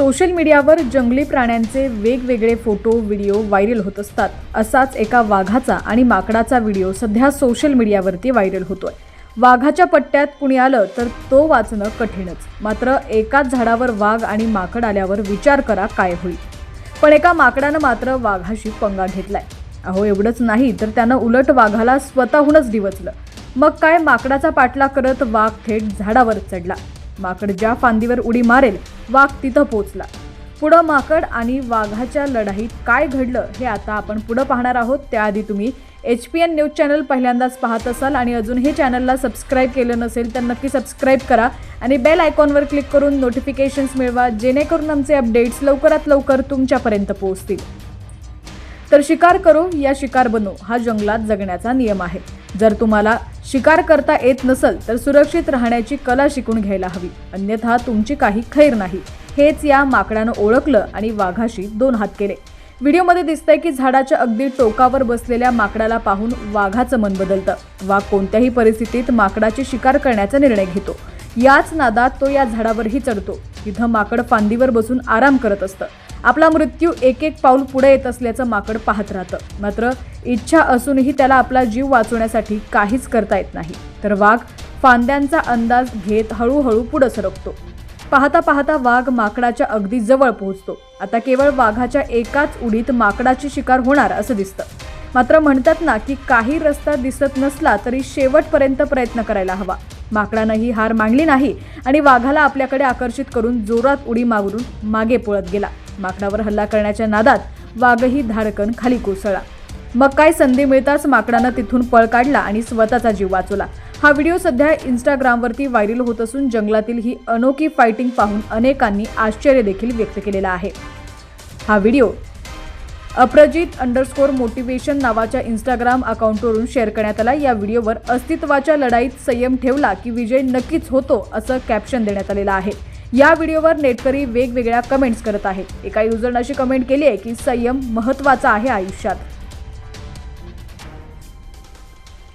Social मीडियावर जंगली प्राण्यांचे वेगवेगळे फोटो व्हिडिओ व्हायरल होत असतात. असाच एका वाघाचा आणि माकडाचा व्हिडिओ सध्या सोशल मीडियावरती व्हायरल होतोय. वाघाच्या पट्ट्यात कुणी आलं तर तो वाचणं कठीणच. मात्र एकाच झाडावर वाघ आणि माकड आल्यावर विचार करा काय होईल. पण एका माकडानं मात्र वाघाशी पंगा घेतलाय. अहो एवढंच नाही तर त्यानं उलट वाघाला स्वतःहूनच डिवचलं. मग काय माकडाचा पाठला करत वाघ थेट झाडावर चढला? माकड ज्या फांदीवर उडी मारेल वाघ तिथं पोचला. पुढं माकड आणि वाघाच्या लढाईत काय घडलं हे आता आपण पुढं पाहणार आहोत. त्याआधी तुम्ही H P N news channel पहिल्यांदाच पाहत असाल आणि अजून हे चॅनलला सबस्क्राईब केलं नसेल तर नक्की सबस्क्राईब करा आणि बेल आयकॉनवर क्लिक करून नोटिफिकेशन्स मिळवा जेणेकरून आमचे अपडेट्स लवकरात लवकर तुमच्यापर्यंत पोहोचतील. तर शिकार करो या शिकार बनो हा जंगलात जगण्याचा नियम आहे. जर तुम्हाला शिकार करता येत नसल तर सुरक्षित राहण्याची कला शिकून घ्यायला हवी. अन्यथा तुमची काही खैर नाही. हेच या माकडानं ओळखलं आणि वाघाशी दोन हात केले. व्हिडिओमध्ये दिसतंय की झाडाच्या अगदी टोकावर बसलेल्या माकडाला पाहून वाघाचं मन बदलतं. वाघ कोणत्याही परिस्थितीत माकडाची शिकार करण्याचा निर्णय घेतो. याच नादात तो या झाडावरही चढतो. तिथं माकड फांदीवर बसून आराम करत असतं. आपला मृत्यू एक एक पाऊल पुढे येत असल्याचं माकड पाहत राहतं. मात्र इच्छा असूनही त्याला आपला जीव वाचवण्यासाठी काहीच करता येत नाही. तर वाघ फांद्यांचा अंदाज घेत हळूहळू पुढे सरकतो. पाहता पाहता वाघ माकडाच्या अगदी जवळ पोहोचतो. आता केवळ वाघाच्या एकाच उडीत माकडाची शिकार होणार असं दिसतं. मात्र म्हणतात ना की काही रस्ता दिसत नसला तरी शेवटपर्यंत प्रयत्न करायला हवा. माकडानं ही हार मांडली नाही आणि वाघाला आपल्याकडे आकर्षित करून जोरात उडी मारून मागे पळत गेला. माकडावर हल्ला करण्याच्या नादात वाघही धाडकन खाली कोसळला. मग काय संधी मिळताच माकडानं तिथून पळ काढला आणि स्वतःचा जीव वाचवला. हा व्हिडिओ सध्या इंस्टाग्रामवरती व्हायरल होत असून जंगलातील ही अनोखी फायटिंग पाहून अनेकांनी आश्चर्य देखील व्यक्त केलेलं आहे. हा व्हिडिओ अप्रजित अंडरस्कोर मोटिवेशन नावाच्या इंस्टाग्राम अकाउंटवरून शेअर करण्यात आला. या व्हिडिओवर अस्तित्वाच्या लढाईत संयम ठेवला की विजय नक्कीच होतो असं कॅप्शन देण्यात आलेलं आहे. या व्हिडिओवर नेटकरी वेगवेगळ्या कमेंट्स करत आहेत एका युजरनं अशी कमेंट केली आहे की संयम महत्त्वाचा आहे आयुष्यात.